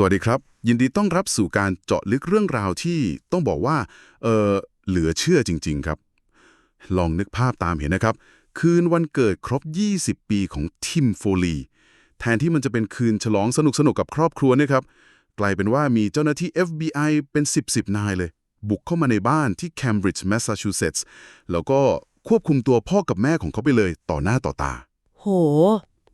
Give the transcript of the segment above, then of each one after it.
สวัสดีครับ ยินดีต้อนรับสู่การเจาะลึกเรื่องราวที่ต้องบอกว่าเออเหลือเชื่อจริง ๆ ครับ ลองนึกภาพตามเห็นนะครับ คืนวันเกิดครบ 20 ปีของทิมโฟลีแทนที่มันจะเป็นคืนฉลองสนุกๆกับครอบครัวเนะครับ กลายเป็นว่ามีเจ้าหน้าที่ FBI เป็น 10 10 นายเลย บุกเข้ามาในบ้านที่ Cambridge Massachusetts แล้วก็ควบคุมตัวพ่อกับแม่ของเขาไปเลยต่อหน้าต่อตา โห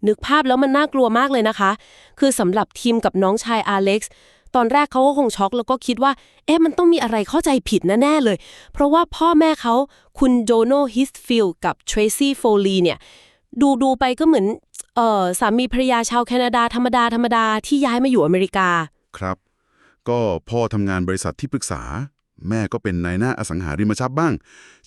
นึกภาพแล้วมันน่ากลัวมากเลยนะคะ คือสำหรับทีมกับน้องชายอาเล็กซ์ตอนแรกเขาก็คงช็อกแล้วก็คิดว่า เอ๊ะมันต้องมีอะไรเข้าใจผิดแน่ๆเลย เพราะว่าพ่อแม่เขาคุณโดโนฮิสฟิลกับเทรซี่โฟลีเนี่ยดูดูไปก็เหมือนเอ่อสามีภรรยาชาวแคนาดาธรรมดาธรรมดาที่ย้ายมาอยู่อเมริกา ครับ ก็พ่อทำงานบริษัทที่ปรึกษา แม่ก็เป็นนายหน้าอสังหาริมทรัพย์บ้าง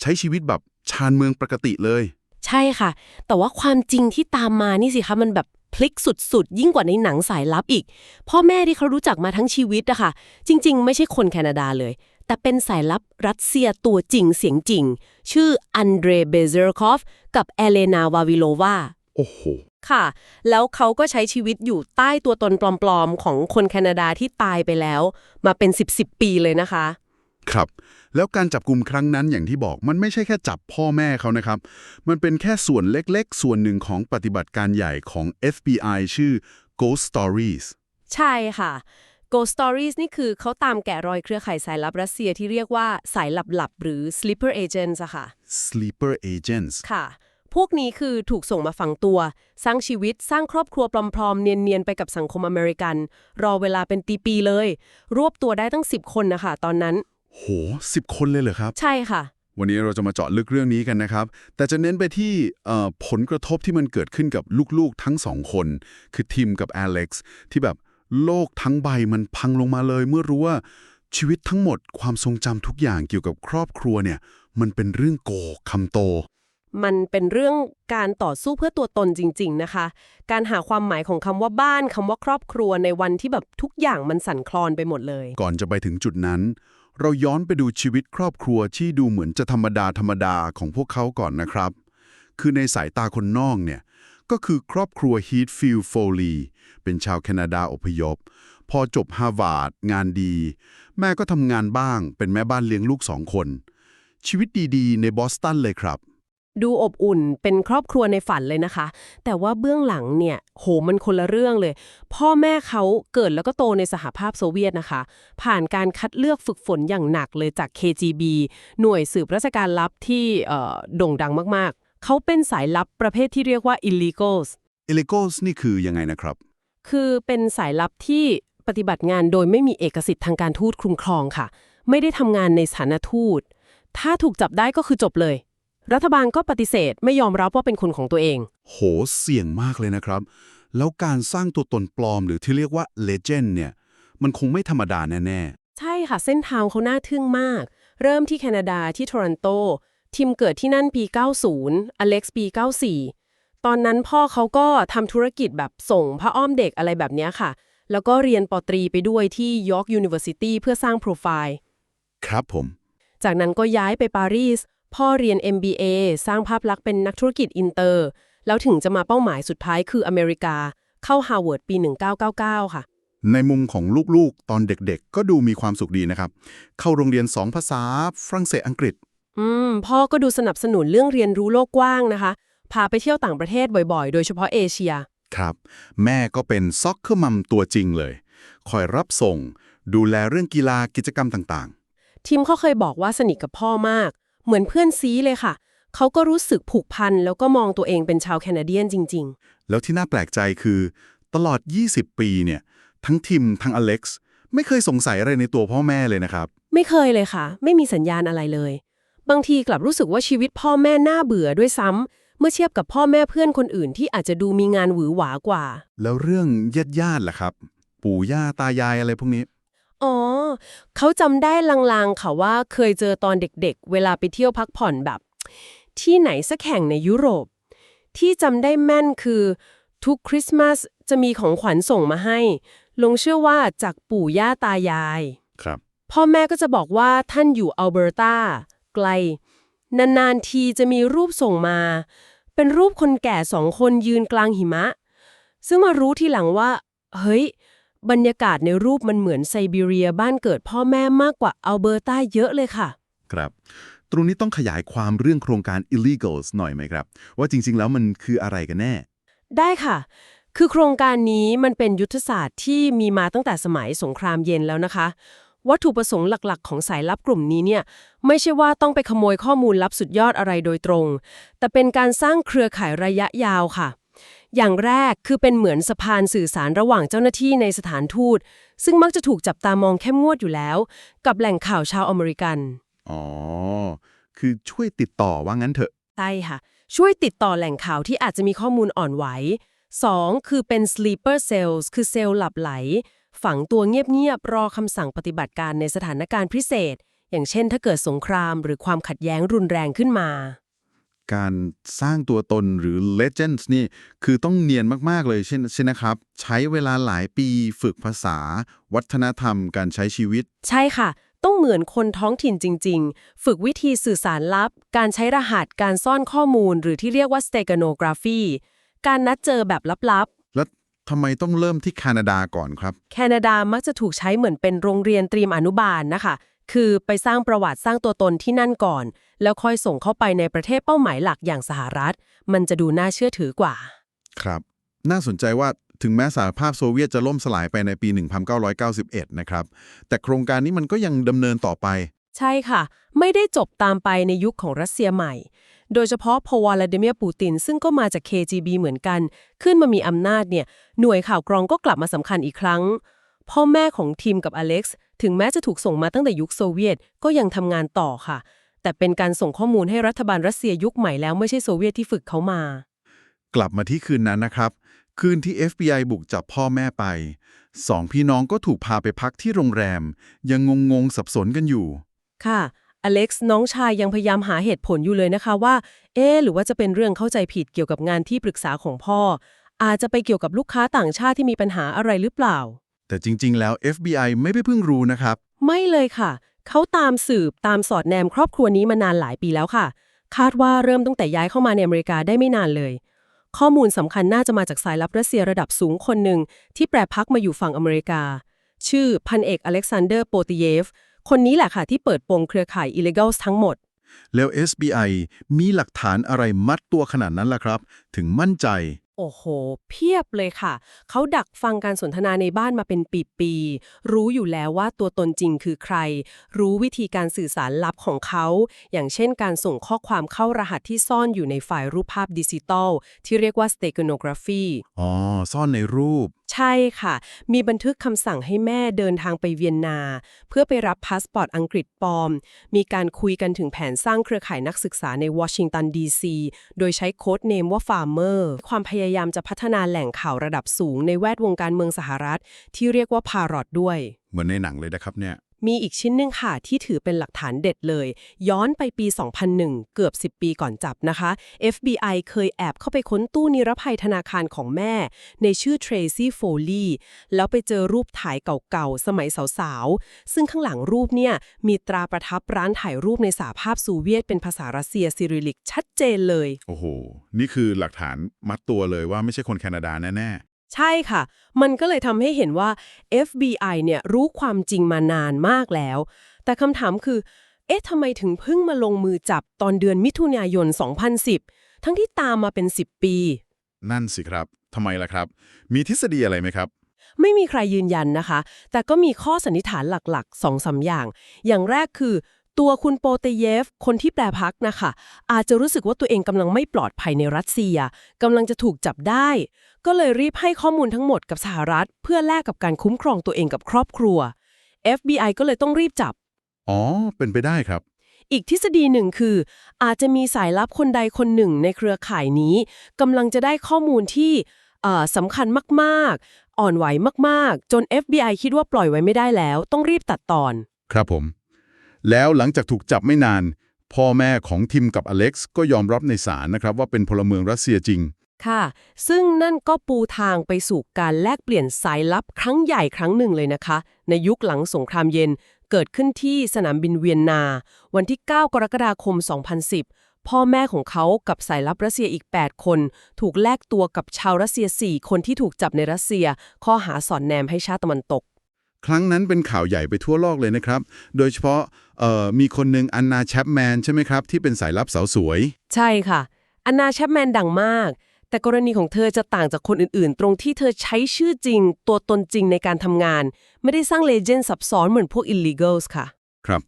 ใช้ชีวิตแบบชานเมืองปกติเลย ใช่ค่ะ แต่ว่าความจริงที่ตามมานี่สิคะมันแบบพลิกสุดๆ ยิ่งกว่าในหนังสายลับอีก พ่อแม่ที่เขารู้จักมาทั้งชีวิตอะค่ะ จริง ๆ ไม่ใช่คนแคนาดาเลย แต่เป็นสายลับรัสเซียตัวจริงเสียงจริง ชื่ออันเดรเบเซอร์คอฟกับเอเลนาวาวิโลวาโอ้โหค่ะ แล้วเขาก็ใช้ชีวิตอยู่ใต้ตัวตนปลอมๆ ของคนแคนาดาที่ตายไปแล้ว มาเป็น 10 10ปีเลยนะคะ ครับ แล้วการจับกลุ่มครั้งนั้นอย่างที่บอกมันไม่ใช่แค่จับพ่อแม่เขานะครับ มันเป็นแค่ส่วนเล็กๆ ส่วนหนึ่งของปฏิบัติการใหญ่ของ FBI ชื่อ Ghost Stories ใช่ค่ะ Ghost Stories นี่คือเขาตามแกะรอยเครือข่ายสายลับรัสเซียที่เรียกว่าสายหลับๆ หรือ sleeper agents อะค่ะ Sleeper Agents ค่ะ พวกนี้คือถูกส่งมาฝังตัว สร้างชีวิตสร้างครอบครัวปลอมๆ เนียน ๆ ไปกับสังคมอเมริกัน รอเวลาเป็นปีๆเลย รวบตัวได้ตั้ง 10 คนนะคะ ตอนนั้น โหสิบคนเลยเหรอครับ ใช่ค่ะ วันนี้เราจะมาเจาะลึกเรื่องนี้กันนะครับ แต่จะเน้นไปที่เอ่อผลกระทบที่มันเกิดขึ้นกับลูกๆทั้งสองคน คือทิมกับอเล็กซ์ที่แบบโลกทั้งใบมันพังลงมาเลย เมื่อรู้ว่าชีวิตทั้งหมดความทรงจำทุกอย่างเกี่ยวกับครอบครัวเนี่ย มันเป็นเรื่องโกคำโต มันเป็นเรื่องการต่อสู้เพื่อตัวตนจริง ๆนะคะ การหาความหมายของคำว่าบ้านคำว่าครอบครัวในวันที่แบบทุกอย่างมันสั่นคลอนไปหมดเลย ก่อนจะไปถึงจุดนั้น เราย้อนไปดูชีวิตครอบครัวที่ดูเหมือนจะธรรมดาธรรมดาของพวกเขาก่อนนะครับ คือในสายตาคนนอกเนี่ย ก็คือครอบครัวฮีทฟิลโฟลีเป็นชาวแคนาดาอพยพ พอจบฮาร์วาร์ดงานดี แม่ก็ทำงานบ้าง เป็นแม่บ้านเลี้ยงลูกสองคน ชีวิตดีๆ ในบอสตันเลยครับ ดูอบอุ่นเป็นครอบครัวในฝันเลยนะคะ แต่ว่าเบื้องหลังเนี่ยโหมันคนละเรื่องเลย พ่อแม่เขาเกิดแล้วก็โตในสหภาพโซเวียตนะคะ ผ่านการคัดเลือกฝึกฝนอย่างหนักเลยจาก KGB หน่วยสืบราชการลับที่โด่งดังมากๆ เขาเป็นสายลับประเภทที่เรียกว่า illegals เอเลโกสนี่คือยังไงนะครับ คือเป็นสายลับที่ปฏิบัติงานโดยไม่มีเอกสิทธิ์ทางการทูตคุ้มครองค่ะ ไม่ได้ทำงานในสถานทูต ถ้าถูกจับได้ก็คือจบเลย รัฐบาลก็ปฏิเสธไม่ยอมรับว่าเป็นคนของตัวเอง โหเสี่ยงมากเลยนะครับ แล้วการสร้างตัวตนปลอมหรือที่เรียกว่าเลเจนด์เนี่ย มันคงไม่ธรรมดาแน่ใช่ค่ะ เส้นทางเขาน่าทึ่งมาก เริ่มที่แคนาดาที่ทอรันโต ทิมเกิดที่นั่นปี 90 อเล็กซ์ปี 94 ตอนนั้นพ่อเขาก็ทำธุรกิจแบบส่งพระอ้อมเด็กอะไรแบบเนี้ยค่ะ แล้วก็เรียนปอตรีไปด้วยที่ York University เพื่อสร้างโปรไฟล์ๆครับผม จากนั้นก็ย้ายไปปารีส พ่อเรียน MBA สร้างภาพลักษณ์เป็นนักธุรกิจอินเตอร์ แล้วถึงจะมาเป้าหมายสุดท้ายคืออเมริกา เข้าฮาร์วาร์ดปี 1999 ค่ะ ในมุมของลูกๆ ตอนเด็กๆ ก็ดูมีความสุขดีนะครับ เข้าโรงเรียนสองภาษาฝรั่งเศสอังกฤษ อืม พ่อก็ดูสนับสนุนเรื่องเรียนรู้โลกกว้างนะคะ พาไปเที่ยวต่างประเทศบ่อยๆ โดยเฉพาะเอเชีย ครับ แม่ก็เป็นซ็อกเกอร์มัมตัวจริงเลย คอยรับส่ง ดูแลเรื่องกีฬากิจกรรมต่างทิมเขาเคยบอกว่าสนิทกับพ่อมาก เหมือนเพื่อนซีเลยค่ะ เขาก็รู้สึกผูกพัน แล้วก็มองตัวเองเป็นชาวแคนาเดียนจริง ๆ แล้วที่น่าแปลกใจคือ ตลอด 20 ปีเนี่ย ทั้งทิมทั้งอเล็กซ์ไม่เคยสงสัยอะไรในตัวพ่อแม่เลยนะครับๆไม่เคยเลยค่ะ ไม่มีสัญญาณอะไรเลย บางทีกลับรู้สึกว่าชีวิตพ่อแม่น่าเบื่อด้วยซ้ำเมื่อเทียบกับพ่อแม่เพื่อนคนอื่นที่อาจจะดูมีงานหวือหวากว่า แล้วเรื่องญาติญาติๆล่ะครับ ปู่ย่าตายายอะไรพวกนี้ อ๋อ เขาจำได้ลางๆค่ะว่าเคยเจอตอนเด็กๆ เวลาไปเที่ยวพักผ่อนแบบ ที่ไหนสักแห่งในยุโรป ที่จำได้แม่นคือทุกคริสต์มาสจะมีของขวัญส่งมาให้ ลงเชื่อว่าจากปู่ย่าตายาย ครับ พ่อแม่ก็จะบอกว่าท่านอยู่อัลเบอร์ตาไกล นานๆทีจะมีรูปส่งมา เป็นรูปคนแก่สองคนยืนกลางหิมะ ซึ่งมารู้ทีหลังว่า เฮ้ย บรรยากาศในรูปมันเหมือนไซบีเรียบ้านเกิดพ่อแม่มากกว่าอัลเบอร์ตาเยอะเลยค่ะ ครับ ตรงนี้ต้องขยายความเรื่องโครงการ illegals หน่อยไหมครับ ว่าจริงๆ แล้วมันคืออะไรกันแน่ ได้ค่ะ คือโครงการนี้มันเป็นยุทธศาสตร์ที่มีมาตั้งแต่สมัยสงครามเย็นแล้วนะคะ วัตถุประสงค์หลักๆ ของสายลับกลุ่มนี้เนี่ย ไม่ใช่ว่าต้องไปขโมยข้อมูลลับสุดยอดอะไรโดยตรง แต่เป็นการสร้างเครือข่ายระยะยาวค่ะ อย่างแรกคือเป็นเหมือนสะพานสื่อสารระหว่างเจ้าหน้าที่ในสถานทูต ซึ่งมักจะถูกจับตามองเข้มงวดอยู่แล้ว กับแหล่งข่าวชาวอเมริกัน อ๋อ คือช่วยติดต่อว่างั้นเถอะ ใช่ค่ะ ช่วยติดต่อแหล่งข่าวที่อาจจะมีข้อมูลอ่อนไหว 2. คือเป็น sleeper cells คือเซลล์หลับไหล ฝังตัวเงียบๆรอคำสั่งปฏิบัติการในสถานการณ์พิเศษ อย่างเช่นถ้าเกิดสงครามหรือความขัดแย้งรุนแรงขึ้นมา การสร้างตัวตนหรือ legends นี่คือต้องเนียนมาก ๆ เลยใช่ใช่นะครับ ใช้เวลาหลายปีฝึกภาษา วัฒนธรรม การใช้ชีวิต ใช่ค่ะ ต้องเหมือนคนท้องถิ่นจริง ๆ ฝึกวิธีสื่อสารลับ การใช้รหัสการซ่อนข้อมูล หรือที่เรียกว่า steganography การนัดเจอแบบลับ ๆ แล้วทำไมต้องเริ่มที่แคนาดาก่อนครับ แคนาดามักจะถูกใช้เหมือนเป็นโรงเรียนเตรียมอนุบาลนะคะ คือไปสร้างประวัติสร้างตัวตนที่นั่นก่อน แล้วค่อยส่งเข้าไปในประเทศเป้าหมายหลักอย่างสหรัฐ มันจะดูน่าเชื่อถือกว่า ครับ น่าสนใจว่าถึงแม้สหภาพโซเวียตจะล่มสลายไปในปี 1991 นะครับ แต่โครงการนี้มันก็ยังดำเนินต่อไป ใช่ค่ะ ไม่ได้จบตามไปในยุคของรัสเซียใหม่ โดยเฉพาะพอวลาดิเมียร์ปูติน ซึ่งก็มาจาก KGB เหมือนกัน ขึ้นมามีอำนาจเนี่ย หน่วยข่าวกรองก็กลับมาสำคัญอีกครั้ง พ่อแม่ของทีมกับอเล็กซ์ ถึงแม้จะถูกส่งมาตั้งแต่ยุคโซเวียตก็ยังทำงานต่อค่ะ แต่เป็นการส่งข้อมูลให้รัฐบาลรัสเซียยุคใหม่แล้วไม่ใช่โซเวียตที่ฝึกเขามา กลับมาที่คืนนั้นนะครับ คืนที่ FBI บุกจับพ่อแม่ไปสองพี่น้องก็ถูกพาไปพักที่โรงแรม ยังงงๆสับสนกันอยู่ ค่ะ อเล็กซ์น้องชายยังพยายามหาเหตุผลอยู่เลยนะคะว่า เอ๊ะหรือว่าจะเป็นเรื่องเข้าใจผิดเกี่ยวกับงานที่ปรึกษาของพ่อ อาจจะไปเกี่ยวกับลูกค้าต่างชาติที่มีปัญหาอะไรหรือเปล่า แต่จริง ๆ แล้ว FBI ไม่ได้เพิ่งรู้นะครับ ไม่เลยค่ะ เขาตามสืบตามสอดแนมครอบครัวนี้มานานหลายปีแล้วค่ะ คาดว่าเริ่มตั้งแต่ย้ายเข้ามาในอเมริกาได้ไม่นานเลย ข้อมูลสำคัญน่าจะมาจากสายลับรัสเซียระดับสูงคนหนึ่งที่แปรพักมาอยู่ฝั่งอเมริกา ชื่อพันเอกอเล็กซานเดอร์โปติเยฟ คนนี้แหละค่ะที่เปิดโปงเครือข่าย illegals ทั้งหมด แล้ว SBI มีหลักฐานอะไรมัดตัวขนาดนั้นล่ะครับ ถึงมั่นใจ โอ้โห เพียบเลยค่ะ เขาดักฟังการสนทนาในบ้านมาเป็นปีๆ รู้อยู่แล้วว่าตัวตนจริงคือใคร รู้วิธีการสื่อสารลับของเขา อย่างเช่นการส่งข้อความเข้ารหัสที่ซ่อนอยู่ในไฟล์รูปภาพดิจิตอลที่เรียกว่าสเตกโนกราฟีอ๋อ ซ่อนในรูป ใช่ค่ะ มีบันทึกคำสั่งให้แม่เดินทางไปเวียนนา เพื่อไปรับพาสปอร์ตอังกฤษปลอม มีการคุยกันถึงแผนสร้างเครือข่ายนักศึกษาในวอชิงตันดีซี โดยใช้โค้ดเนมว่าฟาร์เมอร์ ความพยายามจะพัฒนาแหล่งข่าวระดับสูงในแวดวงการเมืองสหรัฐ ที่เรียกว่าพารอดด้วย เหมือนในหนังเลยนะครับเนี่ย มีอีกชิ้นหนึ่งค่ะ ที่ถือเป็นหลักฐานเด็ดเลย ย้อนไปปี 2001 เกือบ 10 ปีก่อนจับนะคะ FBI เคยแอบเข้าไปค้นตู้นิรภัยธนาคารของแม่ ในชื่อ Tracy Foley แล้วไปเจอรูปถ่ายเก่าๆ สมัยสาวๆ ซึ่งข้างหลังรูปเนี่ย มีตราประทับร้านถ่ายรูปในสหภาพโซเวียตเป็นภาษารัสเซียซิริลิกชัดเจนเลย โอ้โห นี่คือหลักฐานมัดตัวเลยว่าไม่ใช่คนแคนาดาแน่ ใช่ค่ะ มันก็เลยทำให้เห็นว่า FBI เนี่ยรู้ความจริงมานานมากแล้ว แต่คำถามคือ เอ๊ะทำไมถึงเพิ่งมาลงมือจับตอนเดือนมิถุนายน 2010 ทั้งที่ตามมาเป็น 10 ปีๆนั่นสิครับทำไมล่ะครับ มีทฤษฎีอะไรไหมครับ ไม่มีใครยืนยันนะคะ แต่ก็มีข้อสันนิษฐานหลักๆ2-3สามอย่าง อย่างแรกคือ ตัวคุณโปเตเยฟ คนที่แปลพักนะคะ อาจจะรู้สึกว่าตัวเองกำลังไม่ปลอดภัยในรัสเซียกำลังจะถูกจับได้ ก็เลยรีบให้ข้อมูลทั้งหมดกับสหรัฐ เพื่อแลกกับการคุ้มครองตัวเองกับครอบครัว FBI ก็เลยต้องรีบจับ อ๋อ เป็นไปได้ครับ อีกทฤษฎีหนึ่งคือ อาจจะมีสายลับคนใดคนหนึ่งในเครือข่ายนี้กำลังจะได้ข้อมูลที่เอ่อสำคัญมากๆ อ่อนไหวมากๆ จน FBI คิดว่าปล่อยไว้ไม่ได้แล้ว ต้องรีบตัดตอน ครับผม แล้วหลังจากถูกจับไม่นาน พ่อแม่ของทิมกับอเล็กซ์ก็ยอมรับในศาลนะครับว่าเป็นพลเมืองรัสเซียจริง ค่ะ ซึ่งนั่นก็ปูทางไปสู่การแลกเปลี่ยนสายลับครั้งใหญ่ครั้งหนึ่งเลยนะคะ ในยุคหลังสงครามเย็นเกิดขึ้นที่สนามบินเวียนนา วันที่ 9 กรกฎาคม 2010 พ่อแม่ของเขากับสายลับรัสเซียอีก 8 คน ถูกแลกตัวกับชาวรัสเซีย 4 คนที่ถูกจับในรัสเซีย ข้อหาสอนแนมให้ชาติตะวันตก ครั้งนั้นเป็นข่าวใหญ่ไปทั่วโลกเลยนะครับ โดยเฉพาะเอ่อมีคนหนึ่งอันนาแชปแมนใช่ไหมครับ ที่เป็นสายลับสาวสวย ใช่ค่ะ อันนาแชปแมนดังมาก แต่กรณีของเธอจะต่างจากคนอื่นๆ ตรงที่เธอใช้ชื่อจริง ตัวตนจริงในการทำงาน ไม่ได้สร้างเลเจนด์ซับซ้อนเหมือนพวก illegals ค่ะ ครับ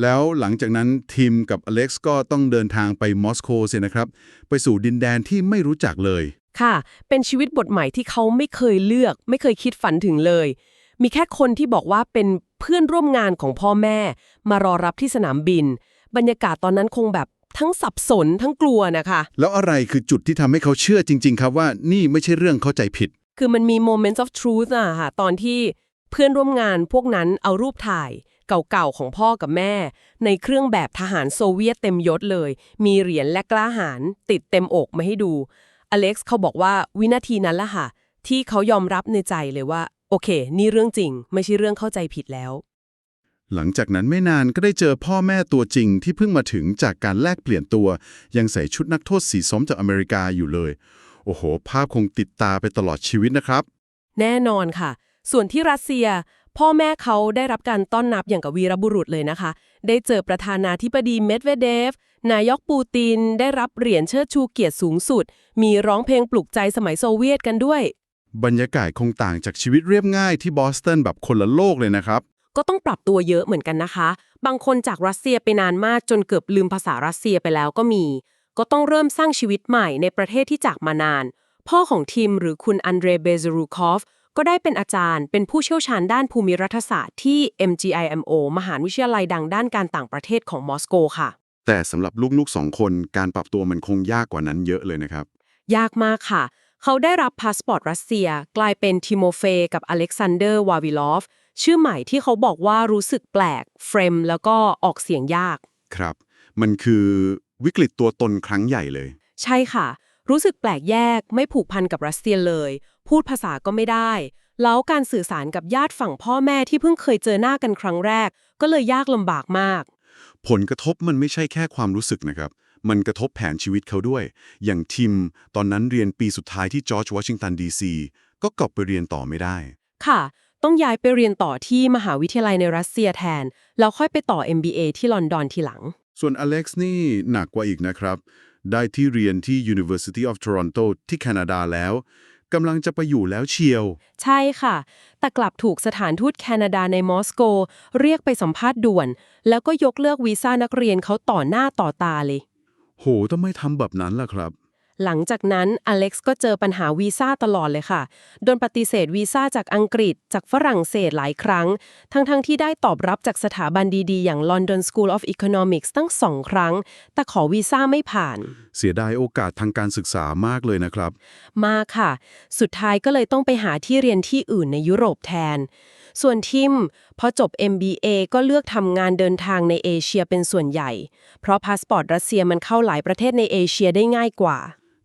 แล้วหลังจากนั้นทีมกับอเล็กซ์ก็ต้องเดินทางไปมอสโกเสียนะครับ ไปสู่ดินแดนที่ไม่รู้จักเลย ค่ะ เป็นชีวิตบทใหม่ที่เขาไม่เคยเลือก ไม่เคยคิดฝันถึงเลย มีแค่คนที่บอกว่าเป็นเพื่อนร่วมงานของพ่อแม่ มารอรับที่สนามบิน บรรยากาศตอนนั้นคงแบบทั้งสับสนทั้งกลัวนะคะ แล้วอะไรคือจุดที่ทำให้เขาเชื่อจริง ๆ ครับว่านี่ไม่ใช่เรื่องเข้าใจผิด คือมันมี moments of truth อะค่ะตอนที่เพื่อนร่วมงานพวกนั้นเอารูปถ่ายเก่าๆของพ่อกับแม่ ในเครื่องแบบทหารโซเวียตเต็มยศเลย มีเหรียญและกล้าหาญติดเต็มอกมาให้ดูอเล็กซ์เขาบอกว่าวินาทีนั้นละค่ะ ที่เขายอมรับในใจเลยว่า โอเค นี่เรื่องจริง ไม่ใช่เรื่องเข้าใจผิดแล้ว หลังจากนั้นไม่นานก็ได้เจอพ่อแม่ตัวจริงที่เพิ่งมาถึงจากการแลกเปลี่ยนตัว ยังใส่ชุดนักโทษสีส้มจากอเมริกาอยู่เลย โอ้โห ภาพคงติดตาไปตลอดชีวิตนะครับ แน่นอนค่ะ ส่วนที่รัสเซีย พ่อแม่เขาได้รับการต้อนรับอย่างกับวีรบุรุษเลยนะคะ ได้เจอประธานาธิบดีเมดเวเดฟ นายกปูติน ได้รับเหรียญเชิดชูเกียรติสูงสุด มีร้องเพลงปลุกใจสมัยโซเวียตกันด้วย บรรยากาศคงต่างจากชีวิตเรียบง่ายที่บอสตันแบบคนละโลกเลยนะครับ ก็ต้องปรับตัวเยอะเหมือนกันนะคะ บางคนจากรัสเซียไปนานมากจนเกือบลืมภาษารัสเซียไปแล้วก็มี ก็ต้องเริ่มสร้างชีวิตใหม่ในประเทศที่จากมานาน พ่อของทีมหรือคุณอันเดรเบซรูคอฟก็ได้เป็นอาจารย์ เป็นผู้เชี่ยวชาญด้านภูมิรัฐศาสตร์ที่ MGIMO มหาวิทยาลัยดังด้านการต่างประเทศของมอสโกค่ะ แต่สำหรับลูกๆสองคนการปรับตัวมันคงยากกว่านั้นเยอะเลยนะครับ ยากมากค่ะ เขาได้รับพาสปอร์ตรัสเซีย กลายเป็นทิโมเฟกับอเล็กซานเดอร์วาวิลอฟชื่อใหม่ที่เขาบอกว่ารู้สึกแปลกเฟรมแล้วก็ออกเสียงยาก ครับ มันคือวิกฤตตัวตนครั้งใหญ่เลย ใช่ค่ะ รู้สึกแปลกแยกไม่ผูกพันกับรัสเซียเลย พูดภาษาก็ไม่ได้ แล้วการสื่อสารกับญาติฝั่งพ่อแม่ที่เพิ่งเคยเจอหน้ากันครั้งแรก ก็เลยยากลำบากมาก ผลกระทบมันไม่ใช่แค่ความรู้สึกนะครับ มันกระทบแผนชีวิตเขาด้วย อย่างทิม ตอนนั้นเรียนปีสุดท้ายที่จอร์จวอชิงตันดีซีก็กลับไปเรียนต่อไม่ได้ ค่ะ ต้องย้ายไปเรียนต่อที่มหาวิทยาลัยในรัสเซียแทน แล้วค่อยไปต่อ MBA ที่ลอนดอนทีหลัง ส่วนอเล็กซ์นี่หนักกว่าอีกนะครับ ได้ที่เรียนที่ University of Toronto ที่แคนาดาแล้วกำลังจะไปอยู่แล้วเชียว ใช่ค่ะ แต่กลับถูกสถานทูตแคนาดาในมอสโก เรียกไปสัมภาษณ์ด่วน แล้วก็ยกเลิกวีซ่านักเรียนเขาต่อหน้าต่อตาเลย โหทำไมทำแบบนั้นล่ะครับ หลังจากนั้นอเล็กซ์ก็เจอปัญหาวีซ่าตลอดเลยค่ะ โดนปฏิเสธวีซ่าจากอังกฤษ จากฝรั่งเศสหลายครั้ง ทั้งๆทที่ได้ตอบรับจากสถาบันดีๆ อย่าง London School of Economics ตั้งสองครั้ง แต่ขอวีซ่าไม่ผ่าน เสียดายโอกาสทางการศึกษามากเลยนะครับ มากค่ะ สุดท้ายก็เลยต้องไปหาที่เรียนที่อื่นในยุโรปแทน ส่วนทิมพอจบ MBA ก็เลือกทำงานเดินทางในเอเชียเป็นส่วนใหญ่ เพราะพาสปอร์ตรัสเซียมันเข้าหลายประเทศในเอเชียได้ง่ายกว่า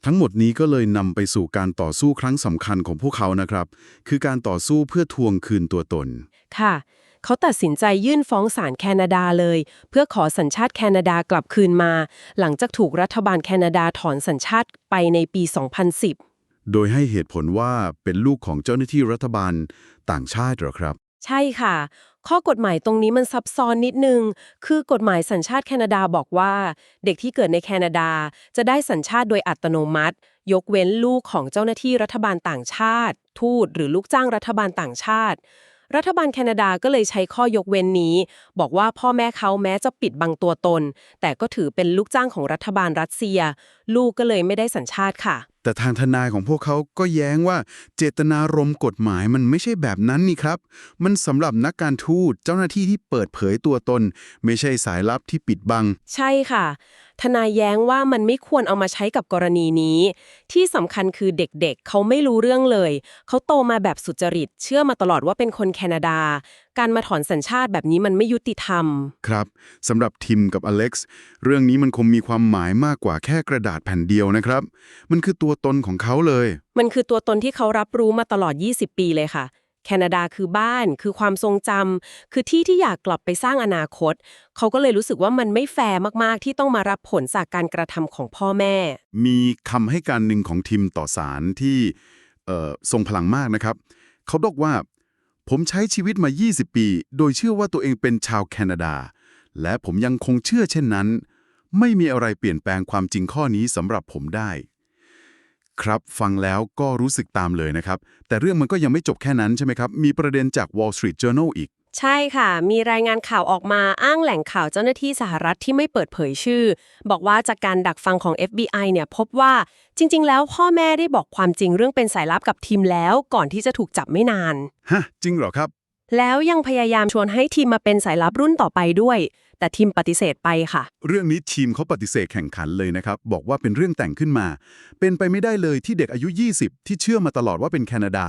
ทั้งหมดนี้ก็เลยนำไปสู่การต่อสู้ครั้งสำคัญของพวกเขานะครับ คือการต่อสู้เพื่อทวงคืนตัวตน ค่ะ เขาตัดสินใจยื่นฟ้องศาลแคนาดาเลย เพื่อขอสัญชาติแคนาดากลับคืนมา หลังจากถูกรัฐบาลแคนาดาถอนสัญชาติไปในปี 2010 โดยให้เหตุผลว่าเป็นลูกของเจ้าหน้าที่รัฐบาลต่างชาติหรอครับ ใช่ค่ะ ข้อกฎหมายตรงนี้มันซับซ้อนนิดนึง คือกฎหมายสัญชาติแคนาดาบอกว่า เด็กที่เกิดในแคนาดาจะได้สัญชาติโดยอัตโนมัติ ยกเว้นลูกของเจ้าหน้าที่รัฐบาลต่างชาติ ทูตหรือลูกจ้างรัฐบาลต่างชาติ รัฐบาลแคนาดาก็เลยใช้ข้อยกเว้นนี้ บอกว่าพ่อแม่เขาแม้จะปิดบังตัวตน แต่ก็ถือเป็นลูกจ้างของรัฐบาลรัสเซีย ลูกก็เลยไม่ได้สัญชาติค่ะ แต่ทางทนายของพวกเขาก็แย้งว่าเจตนารมณ์กฎหมายมันไม่ใช่แบบนั้นนี่ครับ มันสำหรับนักการทูตเจ้าหน้าที่ที่เปิดเผยตัวตน ไม่ใช่สายลับที่ปิดบัง ใช่ค่ะ ทนายแย้งว่ามันไม่ควรเอามาใช้กับกรณีนี้ ที่สำคัญคือเด็กๆเเขาไม่รู้เรื่องเลย เขาโตมาแบบสุจริต เชื่อมาตลอดว่าเป็นคนแคนาดา การมาถอนสัญชาติแบบนี้มันไม่ยุติธรรม ครับสำหรับทิมกับอเล็กซ์เรื่องนี้มันคงมีความหมายมากกว่าแค่กระดาษแผ่นเดียวนะครับ มันคือตัวตนของเขาเลย มันคือตัวตนที่เขารับรู้มาตลอด 20 ปีเลยค่ะ แคนาดาคือบ้าน คือความทรงจำคือที่ที่อยากกลับไปสร้างอนาคต เขาก็เลยรู้สึกว่ามันไม่แฟร์มากๆ ที่ต้องมารับผลจากการกระทำของพ่อแม่ มีคำให้การหนึ่งของทีมต่อสารที่เอ่อทรงพลังมากนะครับ เขาบอกว่า ผมใช้ชีวิตมา 20 ปี โดยเชื่อว่าตัวเองเป็นชาวแคนาดา และผมยังคงเชื่อเช่นนั้น ไม่มีอะไรเปลี่ยนแปลงความจริงข้อนี้สำหรับผมได้ ครับฟังแล้วก็รู้สึกตามเลยนะครับ แต่เรื่องมันก็ยังไม่จบแค่นั้นใช่ไหมครับ มีประเด็นจาก Wall Street Journal อีก ใช่ค่ะ มีรายงานข่าวออกมาอ้างแหล่งข่าวเจ้าหน้าที่สหรัฐที่ไม่เปิดเผยชื่อ บอกว่าจากการดักฟังของ FBI เนี่ยพบว่าจริง ๆ แล้วพ่อแม่ได้บอกความจริงเรื่องเป็นสายลับกับทีมแล้วก่อนที่จะถูกจับไม่นาน ฮะ จริงเหรอครับ แล้วยังพยายามชวนให้ทีมมาเป็นสายลับรุ่นต่อไปด้วย แต่ทีมปฏิเสธไปค่ะ เรื่องนี้ทีมเขาปฏิเสธแข่งขันเลยนะครับ บอกว่าเป็นเรื่องแต่งขึ้นมา เป็นไปไม่ได้เลยที่เด็กอายุ 20 ที่เชื่อมาตลอดว่าเป็นแคนาดา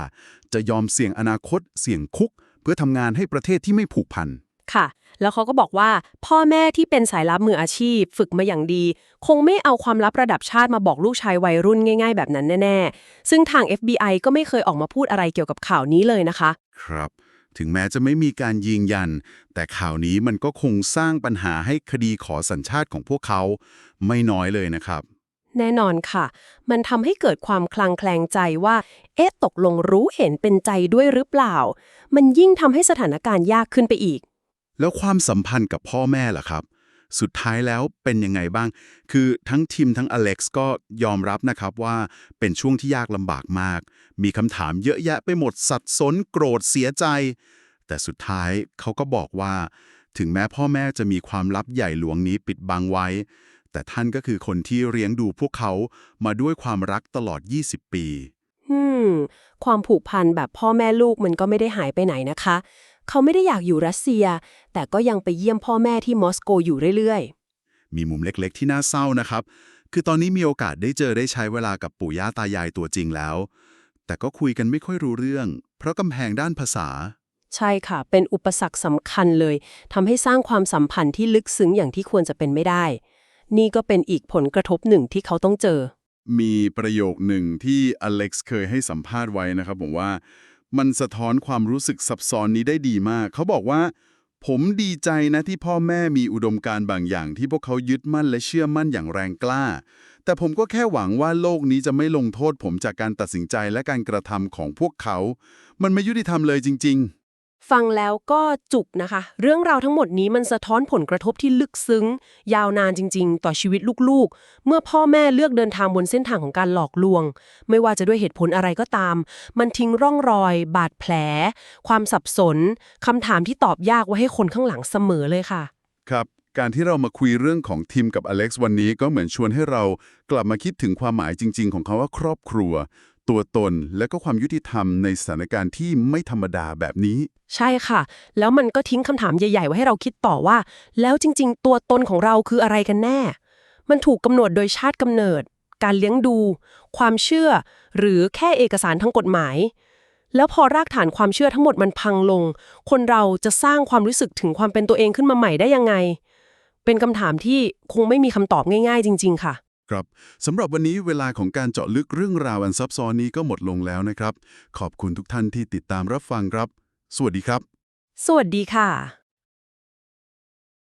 จะยอมเสี่ยงอนาคต เสี่ยงคุกเพื่อทำงานให้ประเทศที่ไม่ผูกพันค่ะ แล้วเขาก็บอกว่า พ่อแม่ที่เป็นสายลับมืออาชีพ ฝึกมาอย่างดี คงไม่เอาความลับระดับชาติมาบอกลูกชายวัยรุ่นง่าย ๆ แบบนั้นแน่ ๆ ซึ่งทาง FBI ก็ไม่เคยออกมาพูดอะไรเกี่ยวกับข่าวนี้เลยนะคะ ครับ ถึงแม้จะไม่มีการยืนยัน แต่ข่าวนี้มันก็คงสร้างปัญหาให้คดีขอสัญชาติของพวกเขา ไม่น้อยเลยนะครับ แน่นอนค่ะ มันทำให้เกิดความคลางแคลงใจว่า เอ๊ะตกลงรู้เห็นเป็นใจด้วยหรือเปล่า มันยิ่งทำให้สถานการณ์ยากขึ้นไปอีก แล้วความสัมพันธ์กับพ่อแม่ล่ะครับ สุดท้ายแล้วเป็นยังไงบ้าง คือทั้งทีมทั้งอเล็กซ์ก็ยอมรับนะครับว่าเป็นช่วงที่ยากลำบากมาก มีคำถามเยอะแยะไปหมดสับสนโกรธเสียใจ แต่สุดท้ายเขาก็บอกว่า ถึงแม้พ่อแม่จะมีความลับใหญ่หลวงนี้ปิดบังไว้ แต่ท่านก็คือคนที่เลี้ยงดูพวกเขามาด้วยความรักตลอด 20 ปีอืมความผูกพันแบบพ่อแม่ลูกมันก็ไม่ได้หายไปไหนนะคะ เขาไม่ได้อยากอยู่รัสเซีย แต่ก็ยังไปเยี่ยมพ่อแม่ที่มอสโกอยู่เรื่อยมีมุมเล็กๆ ที่น่าเศร้านะครับ คือตอนนี้มีโอกาสได้เจอได้ใช้เวลากับปู่ย่าตายายตัวจริงแล้ว แต่ก็คุยกันไม่ค่อยรู้เรื่อง เพราะกำแพงด้านภาษาๆใช่ค่ะ เป็นอุปสรรคสำคัญเลยทำให้สร้างความสัมพันธ์ที่ลึกซึ้งอย่างที่ควรจะเป็นไม่ได้ นี่ก็เป็นอีกผลกระทบหนึ่งที่เขาต้องเจอ มีประโยคหนึ่งที่อเล็กซ์เคยให้สัมภาษณ์ไว้นะครับผมว่า มันสะท้อนความรู้สึกซับซ้อนนี้ได้ดีมาก เขาบอกว่า ผมดีใจนะที่พ่อแม่มีอุดมการณ์บางอย่าง ที่พวกเขายึดมั่นและเชื่อมั่นอย่างแรงกล้า แต่ผมก็แค่หวังว่าโลกนี้จะไม่ลงโทษผมจากการตัดสินใจและการกระทำของพวกเขา มันไม่ยุติธรรมเลยจริง ๆ ฟังแล้วก็จุกนะคะ เรื่องราวทั้งหมดนี้มันสะท้อนผลกระทบที่ลึกซึ้ง ยาวนานจริง ๆ ต่อชีวิตลูกๆ เมื่อพ่อแม่เลือกเดินทางบนเส้นทางของการหลอกลวง ไม่ว่าจะด้วยเหตุผลอะไรก็ตาม มันทิ้งร่องรอย บาดแผล ความสับสนคำถามที่ตอบยากไว้ให้คนข้างหลังเสมอเลยค่ะ ครับ การที่เรามาคุยเรื่องของทีมกับอเล็กซ์วันนี้ก็เหมือนชวนให้เรากลับมาคิดถึงความหมายจริง ๆ ของคำว่าครอบครัว ตัวตนและก็ความยุติธรรมในสถานการณ์ที่ไม่ธรรมดาแบบนี้ ใช่ค่ะ แล้วมันก็ทิ้งคำถามใหญ่ ๆ ไว้ให้เราคิดต่อว่า แล้วจริง ๆ ตัวตนของเราคืออะไรกันแน่ มันถูกกำหนดโดยชาติกำเนิด การเลี้ยงดู ความเชื่อ หรือแค่เอกสารทางกฎหมาย แล้วพอรากฐานความเชื่อทั้งหมดมันพังลง คนเราจะสร้างความรู้สึกถึงความเป็นตัวเองขึ้นมาใหม่ได้ยังไง เป็นคำถามที่คงไม่มีคำตอบง่าย ๆ จริง ๆ ค่ะ ครับสำหรับวันนี้เวลาของการเจาะลึกเรื่องราวอันซับซ้อนนี้ก็หมดลงแล้วนะครับ ขอบคุณทุกท่านที่ติดตามรับฟังครับ สวัสดีครับ สวัสดีค่ะ